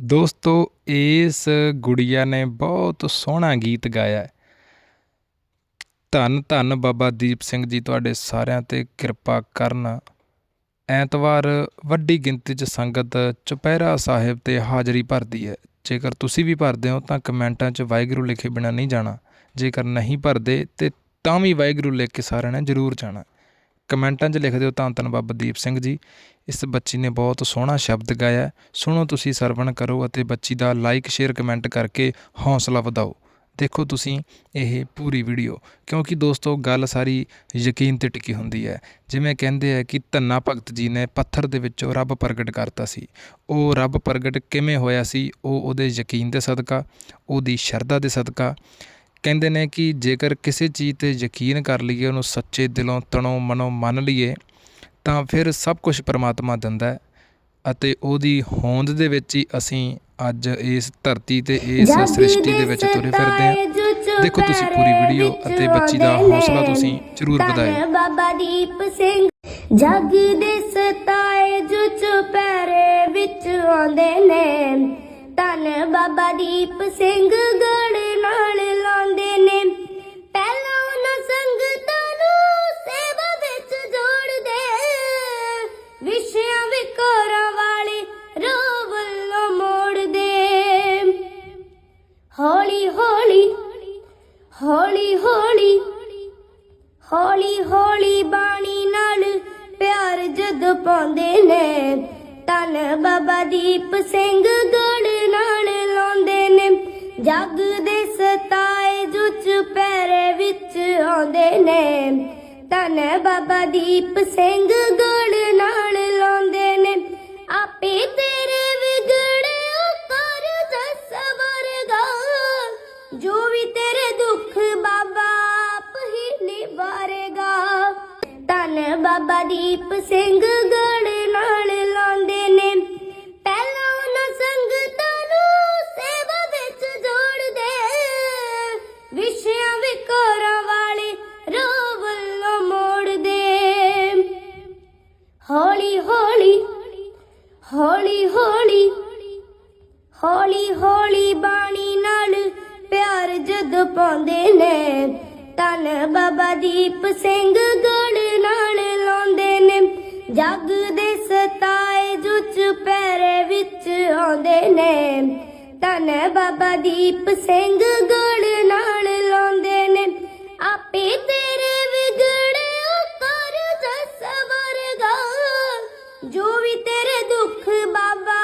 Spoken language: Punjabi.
ਦੋਸਤੋ, ਇਸ ਗੁੜੀਆ ਨੇ ਬਹੁਤ ਸੋਹਣਾ ਗੀਤ ਗਾਇਆ ਹੈ। ਧੰਨ ਧੰਨ ਬਾਬਾ ਦੀਪ ਸਿੰਘ ਜੀ ਤੁਹਾਡੇ ਸਾਰਿਆਂ ਤੇ ਕਿਰਪਾ ਕਰਨ। ਐਤਵਾਰ ਵੱਡੀ ਗਿਣਤੀ 'ਚ ਸੰਗਤ ਚੁਪਹਿਰਾ ਸਾਹਿਬ ਤੇ ਹਾਜ਼ਰੀ ਭਰਦੀ ਹੈ। ਜੇਕਰ ਤੁਸੀਂ ਵੀ ਭਰਦੇ ਹੋ, ਤਾਂ ਕਮੈਂਟਾਂ 'ਚ ਵਾਹਿਗੁਰੂ ਲਿਖੇ ਬਿਨਾਂ ਨਹੀਂ ਜਾਣਾ। ਜੇਕਰ ਨਹੀਂ ਭਰਦੇ, ਤੇ ਤਾਂ ਵੀ ਵਾਹਿਗੁਰੂ ਲਿਖ ਕੇ ਸਾਰਿਆਂ ਨੇ ਜ਼ਰੂਰ ਜਾਣਾ। ਕਮੈਂਟਾਂ 'ਚ ਲਿਖ ਦਿਓ ਧੰਨ ਧੰਨ ਬਾਬਾ ਦੀਪ ਸਿੰਘ ਜੀ। ਇਸ ਬੱਚੀ ਨੇ ਬਹੁਤ ਸੋਹਣਾ ਸ਼ਬਦ ਗਾਇਆ ਸੁਣੋ ਤੁਸੀਂ ਸਰਵਣ ਕਰੋ ਅਤੇ ਬੱਚੀ ਦਾ ਲਾਈਕ ਸ਼ੇਅਰ ਕਮੈਂਟ ਕਰਕੇ ਹੌਸਲਾ ਵਧਾਓ। ਦੇਖੋ ਤੁਸੀਂ ਇਹ ਪੂਰੀ ਵੀਡੀਓ ਕਿਉਂਕਿ ਦੋਸਤੋ ਗੱਲ ਸਾਰੀ ਯਕੀਨ ਤੇ ਟਿਕੀ ਹੁੰਦੀ ਹੈ। ਜਿਵੇਂ ਕਹਿੰਦੇ ਆ ਕਿ ਧੰਨਾ ਭਗਤ ਜੀ ਨੇ ਪੱਥਰ ਦੇ ਵਿੱਚੋਂ ਰੱਬ ਪ੍ਰਗਟ ਕਰਤਾ ਸੀ। ਉਹ ਰੱਬ ਪ੍ਰਗਟ ਕਿਵੇਂ ਹੋਇਆ ਸੀ? ਉਹ ਉਹਦੇ ਯਕੀਨ ਦੇ ਸਦਕਾ, ਉਹਦੀ ਸ਼ਰਧਾ ਦੇ ਸਦਕਾ ਕਹਿੰਦੇ ਨੇ ਕਿ ਜੇਕਰ ਕਿਸੇ ਚੀਜ਼ ਤੇ ਯਕੀਨ ਕਰ ਲਈਏ ਉਹਨੂੰ ਸੱਚੇ ਦਿਲੋਂ ਤਣੋਂ ਮਨੋਂ ਮੰਨ ਲਈਏ ਤਾਂ ਫਿਰ ਸਭ ਕੁਝ ਪਰਮਾਤਮਾ ਦਿੰਦਾ ਹੈ ਅਤੇ ਉਹਦੀ ਹੋਂਦ ਦੇ ਵਿੱਚ ਹੀ ਅਸੀਂ ਅੱਜ ਇਸ ਧਰਤੀ ਤੇ ਇਸ ਸ੍ਰਿਸ਼ਟੀ ਦੇ ਵਿੱਚ ਤੁਰੇ ਫਿਰਦੇ ਹਾਂ। ਦੇਖੋ ਤੁਸੀਂ ਪੂਰੀ ਵੀਡੀਓ ਅਤੇ ਬੱਚੀ ਦਾ ਹੌਸਲਾ ਤੁਸੀਂ ਜ਼ਰੂਰ ਵਧਾਇਓ। ਬਾਬਾ ਦੀਪ ਸਿੰਘ ਜੱਗ ਦੇ ਸਤਾਏ ਜੋ ਚੁਪਹਿਰੇ ਵਿੱਚ ਆਉਂਦੇ ਨੇ। ਧੰਨ ਬਾਬਾ ਦੀਪ ਸਿੰਘ ਹੌਲੀ ਹੌਲੀ ਹੌਲੀ ਹੌਲੀ ਬਾਣੀ ਨਾਲ ਪਿਆਰ ਜਦ ਪਾਉਂਦੇ ਨੇ। ਤਨ ਬਾਬਾ ਦੀਪ ਸਿੰਘ ਗੜ ਨਾਲ ਲਾਉਂਦੇ ਨੇ। ਜੱਗ ਦੇ ਸਤਾਏ ਜੋ ਚੁਪਹਿਰੇ ਵਿੱਚ ਆਉਂਦੇ ਨੇ। ਤਨ ਬਾਬਾ ਦੀਪ ਸਿੰਘ ਗੜ ਨਾਲ ਲਾਉਂਦੇ ਨੇ। ਆਪੇ ਤੇਰੇ ਬਾਬਾ ਦੀਪ ਸਿੰਘ ਗੜ ਨਾਲ ਲਾਉਂਦੇ ਨੇ। ਪਹਿਲਾਂ ਉਹਨਾਂ ਸੰਗਤਾਂ ਨੂੰ ਸੇਵਾ ਵਿੱਚ ਜੋੜਦੇ। ਵਿਸ਼ਿਆਂ ਵਿਕਾਰਾਂ ਵਾਲੇ ਰੋਹ ਵੱਲੋਂ ਮੋੜਦੇ। ਹੌਲੀ ਹੌਲੀ ਹੌਲੀ ਹੌਲੀ ਹੌਲੀ ਹੌਲੀ ਬਾਣੀ ਨਾਲ ਪਿਆਰ ਜਦ ਪਾਉਂਦੇ ਨੇ। ਤਨ ਬਾਬਾ ਦੀਪ ਸਿੰਘ ਗੜ ਨੇ। ਤਨ ਬਾਬਾ ਦੀਪ ਸਿੰਘ ਗੁੜ ਨਾਲ ਲਾਉਂਦੇ ਨੇ। ਆਪੇ ਤੇਰੇ ਵਿਗੜੇ ਉਪਰ ਦਸ ਵਰਗਾ। ਜੋ ਵੀ ਤੇਰੇ ਦੁੱਖ ਬਾਬਾ